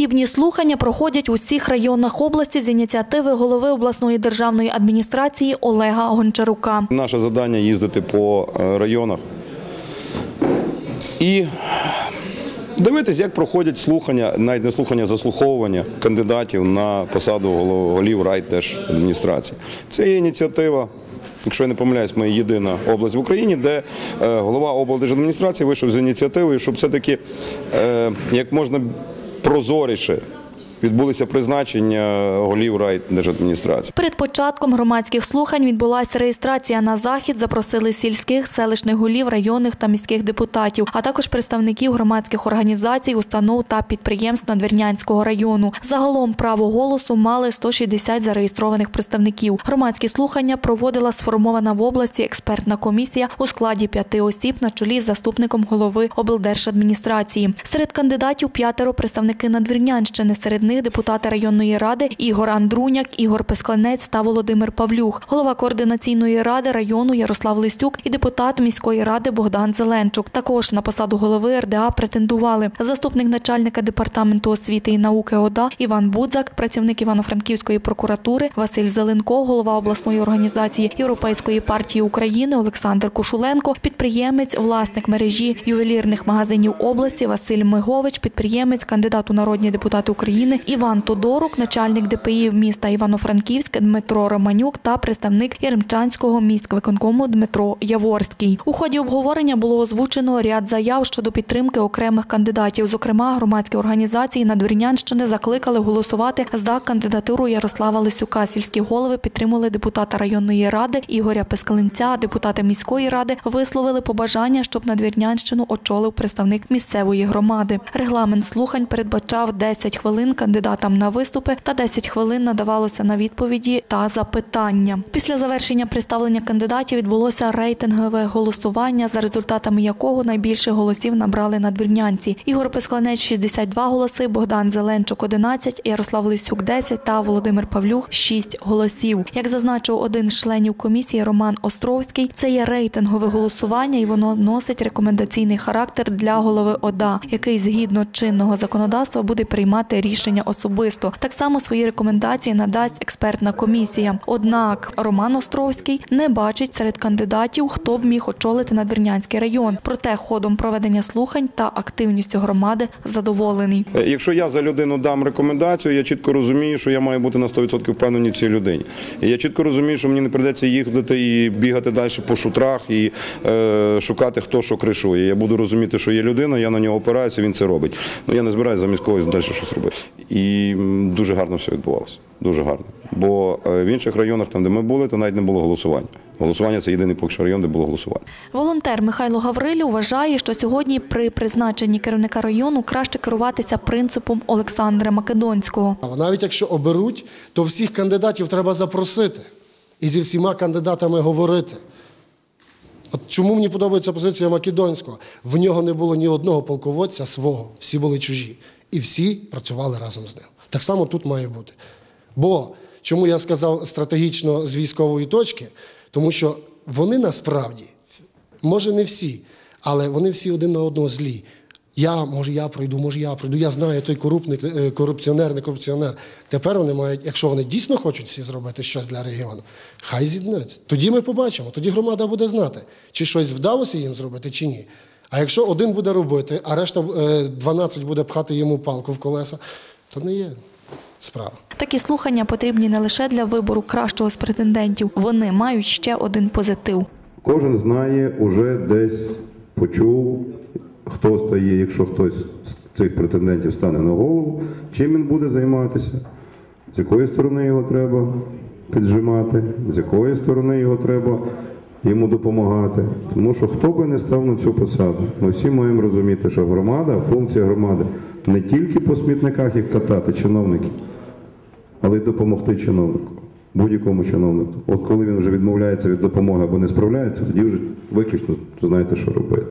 Подібні слухання проходять у всіх районах області з ініціативи голови обласної державної адміністрації Олега Гончарука. Наше завдання їздити по е, районах і дивитись, як проходять слухання, навіть не слухання, заслуховування кандидатів на посаду голів райдержадміністрації. Це є ініціатива. Якщо я не помиляюсь, ми єдина область в Україні, де е, голова облдержадміністрації вийшов з ініціативою, щоб все-таки е, як можна прозоріше відбулися призначення голів райдержадміністрації. Перед початком громадських слухань відбулася реєстрація на захід. Запросили сільських, селищних голів, районних та міських депутатів, а також представників громадських організацій, установ та підприємств Надвірнянського району. Загалом право голосу мали 160 зареєстрованих представників. Громадські слухання проводила сформована в області експертна комісія у складі п'яти осіб на чолі з заступником голови облдержадміністрації. Серед кандидатів п'ятеро представники Надвірнянщини. Серед них депутати районної ради Ігор Андруняк, Ігор Песклинець та Володимир Павлюх, голова координаційної ради району Ярослав Лисюк і депутат міської ради Богдан Зеленчук. Також на посаду голови РДА претендували заступник начальника департаменту освіти і науки ОДА Іван Будзак, працівник Івано-Франківської прокуратури Василь Зеленко, голова обласної організації Європейської партії України Олександр Кушуленко, підприємець, власник мережі ювелірних магазинів області Василь Мигович, підприємець, кандидат у народні депутати України Іван Тодорук, начальник ДПІ міста Івано-Франківськ Дмитро Романюк та представник Яремчанського міськвиконкому Дмитро Яворський. У ході обговорення було озвучено ряд заяв щодо підтримки окремих кандидатів. Зокрема, громадські організації Надвірнянщини закликали голосувати за кандидатуру Ярослава Лисюка. Сільські голови підтримали депутата районної ради Ігоря Пескалинця. Депутати міської ради висловили побажання, щоб Надвірнянщину очолив представник місцевої громади. Регламент слухань передбачав 10 хвилин кандидатам на виступи та 10 хвилин надавалося на відповіді та запитання. Після завершення представлення кандидатів відбулося рейтингове голосування, за результатами якого найбільше голосів набрали надвірнянці. Ігор Пескланець 62 голоси, Богдан Зеленчук 11, Ярослав Лисюк 10 та Володимир Павлюх 6 голосів. Як зазначив один з членів комісії Роман Островський, це є рейтингове голосування і воно носить рекомендаційний характер для голови ОДА, який згідно чинного законодавства буде приймати рішення особисто. Так само свої рекомендації надасть експертна комісія. Однак Роман Островський не бачить серед кандидатів, хто б міг очолити Надвірнянський район. Проте ходом проведення слухань та активністю громади задоволений. Е, Якщо я за людину дам рекомендацію, я чітко розумію, що я маю бути на 100% впевнений в цій людині. Я чітко розумію, що мені не прийдеться їхати і бігати далі по шутрах і е, шукати, хто що кришує. Я буду розуміти, що є людина, я на нього опираюся, він це робить. Ну я не збираюся замість когось далі щось робити. І дуже гарно все відбувалося. Дуже гарно. Бо е, в інших районах, там, де ми були, то навіть не було голосування. Голосування це єдиний поки що район, де було голосування. Волонтер Михайло Гаврилю вважає, що сьогодні при призначенні керівника району краще керуватися принципом Олександра Македонського. А навіть якщо оберуть, то всіх кандидатів треба запросити і зі всіма кандидатами говорити. От чому мені подобається позиція Македонського? В нього не було ні одного полководця свого, всі були чужі. І всі працювали разом з ним. Так само тут має бути. Бо чому я сказав стратегічно з військової точки? Тому що вони насправді, може не всі, але вони всі один на одного злі. Я, може, я пройду, може, я пройду. Я знаю той корупник, е, корупціонер, не корупціонер. Тепер вони мають, якщо вони дійсно хочуть всі зробити щось для регіону, хай з'єднаються. Тоді ми побачимо, тоді громада буде знати, чи щось вдалося їм зробити, чи ні. А якщо один буде робити, а решта е, 12 буде пхати йому палку в колеса, то не є справа. Такі слухання потрібні не лише для вибору кращого з претендентів. Вони мають ще один позитив. Кожен знає, уже десь почув, хто стає, якщо хтось з цих претендентів стане на голову, чим він буде займатися, з якої сторони його треба піджимати, з якої сторони його треба йому допомагати. Тому що хто би не став на цю посаду, ми всі маємо розуміти, що громада, функція громади не тільки по смітниках їх катати чиновників, але й допомогти чиновнику. Будь-якому чиновнику. От коли він вже відмовляється від допомоги або не справляється, тоді вже виключно знаєте, що робити.